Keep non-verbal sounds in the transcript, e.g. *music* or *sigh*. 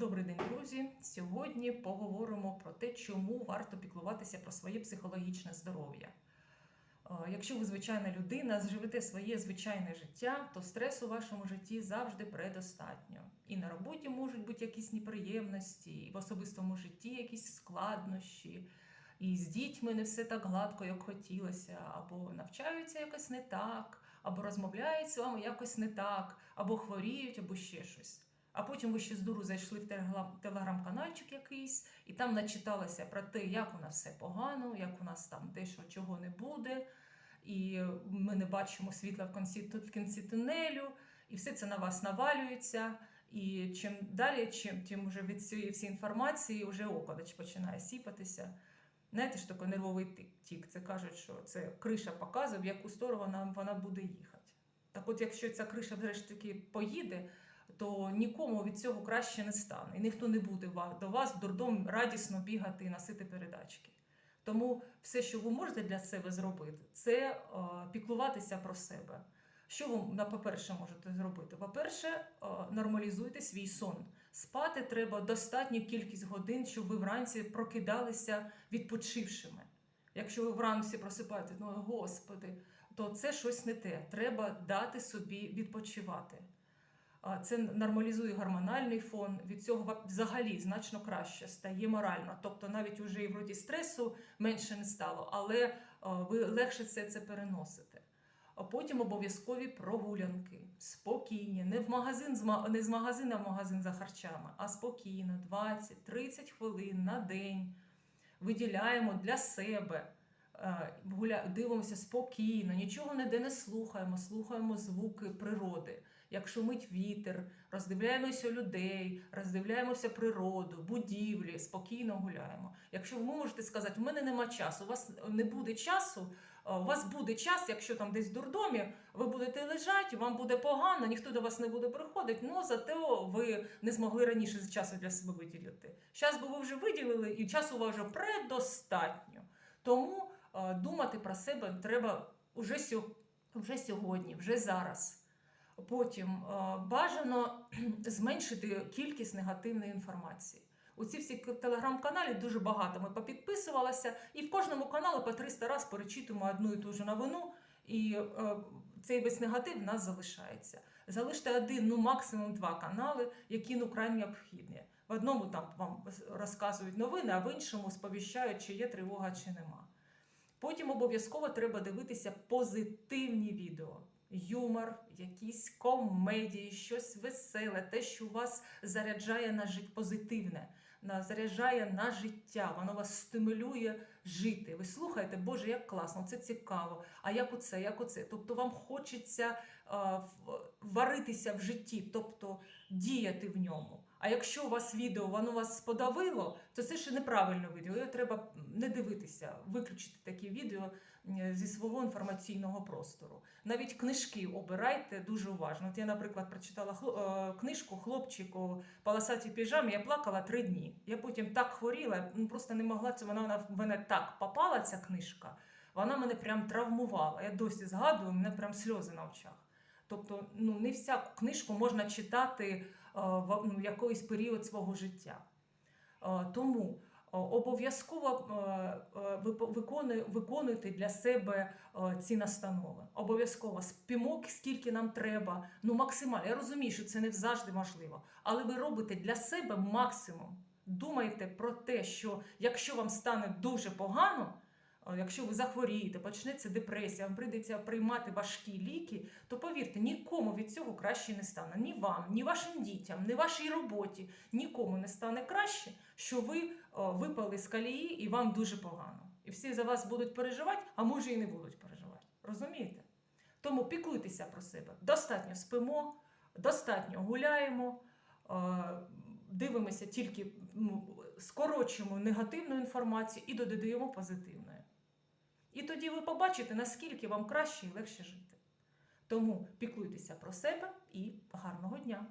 Добрий день, друзі. Сьогодні поговоримо про те, чому варто піклуватися про своє психологічне здоров'я. Е, Якщо ви звичайна людина, живете своє звичайне життя, то стресу в вашому житті завжди предостатньо. І на роботі можуть бути якісь неприємності, і в особистому житті якісь складнощі, і з дітьми не все так гладко, як хотілося, або навчаються якось не так, або розмовляють з вами якось не так, або хворіють, або ще щось. А потім ви ще з дуру зайшли в телеграм- телеграм-канальчик якийсь, і там начиталися про те, як у нас все погано, як у нас там дещо чого не буде, і ми не бачимо світла в кінці, в кінці тунелю, і все це на вас навалюється. І чим далі, чим тим вже від цієї всієї інформації вже околоч починає сіпатися. Знаєте, що таке нервовий тік? Це кажуть, що це криша показує, в яку сторону вона, вона буде їхати. Так от, якщо ця криша ж таки поїде, то нікому від цього краще не стане. І ніхто не буде до вас в дурдом радісно бігати і носити передачки. Тому все, що ви можете для себе зробити, це е, піклуватися про себе. Що ви, на по-перше, можете зробити? По-перше, е, нормалізуйте свій сон. Спати треба достатню кількість годин, щоб ви вранці прокидалися відпочившими. Якщо ви вранці просипаєте, ну господи, то це щось не те. Треба дати собі відпочивати. Це нормалізує гормональний фон. Від цього взагалі значно краще стає морально. Тобто навіть уже і вроді стресу менше не стало, але ви легше все це переносите. Потім обов'язкові прогулянки, спокійні, не в магазин, не з магазина в магазин за харчами, а спокійно, 20-30 хвилин на день. Виділяємо для себе. Е, гуля- Дивимося спокійно, нічого ніде не слухаємо, слухаємо звуки природи. Як шумить вітер, роздивляємося людей, роздивляємося природу, будівлі, спокійно гуляємо. Якщо ви можете сказати, у мене нема часу, у вас не буде часу, е, у вас буде час, якщо там десь в дурдомі, ви будете лежати, вам буде погано, ніхто до вас не буде приходити, ну зате ви не змогли раніше часу для себе виділити. Зараз би ви вже виділили, і часу у вас вже предостатньо. Тому думати про себе треба вже, вже сьогодні, вже зараз. Потім е, бажано *clears throat* зменшити кількість негативної інформації. У ці всі телеграм-каналі дуже багато. Ми попідписувалися, і в кожному каналі по 300 разів перечитуємо одну і ту ж новину, і е, цей весь негатив в нас залишається. Залиште один, ну максимум два канали, які ну крайне необхідні. В одному там вам розказують новини, а в іншому сповіщають, чи є тривога, чи нема. Потім обов'язково треба дивитися позитивні відео. Юмор, якісь комедії, щось веселе, те, що вас заряджає на життя позитивне, заряджає на життя, воно вас стимулює жити. Ви слухаєте, Боже, як класно, це цікаво. А як оце, як оце? Тобто вам хочеться е, варитися в житті, тобто діяти в ньому. А якщо у вас відео воно вас сподавило, то це ще неправильно відео. Його треба не дивитися, виключити такі відео зі свого інформаційного простору. Навіть книжки обирайте дуже уважно. От я, наприклад, прочитала е, книжку хлопчику полосаті піжамі, я плакала три дні. Я потім так хворіла, ну, просто не могла це. Вона в мене так попала, ця книжка. Вона мене прям травмувала. Я досі згадую, у мене прям сльози на очах. Тобто, ну не всяку книжку можна читати е, в ну, якийсь період свого життя. Е, Тому е, обов'язково виконуйте для себе ці настанови. Обов'язково спімо, скільки нам треба. Ну, максимально. Я розумію, що це не завжди можливо, але ви робите для себе максимум. Думайте про те, що якщо вам стане дуже погано, якщо ви захворієте, почнеться депресія, вам прийдеться приймати важкі ліки, то повірте, нікому від цього краще не стане. Ні вам, ні вашим дітям, ні вашій роботі, нікому не стане краще, що ви е, випали з калії і вам дуже погано. І всі за вас будуть переживати, а може і не будуть переживати. Розумієте? Тому піклуйтеся про себе. Достатньо спимо, достатньо гуляємо, е, дивимося тільки ну, скорочуємо негативну інформацію і додаємо позитивної. І тоді ви побачите, наскільки вам краще і легше жити. Тому піклуйтеся про себе і гарного дня!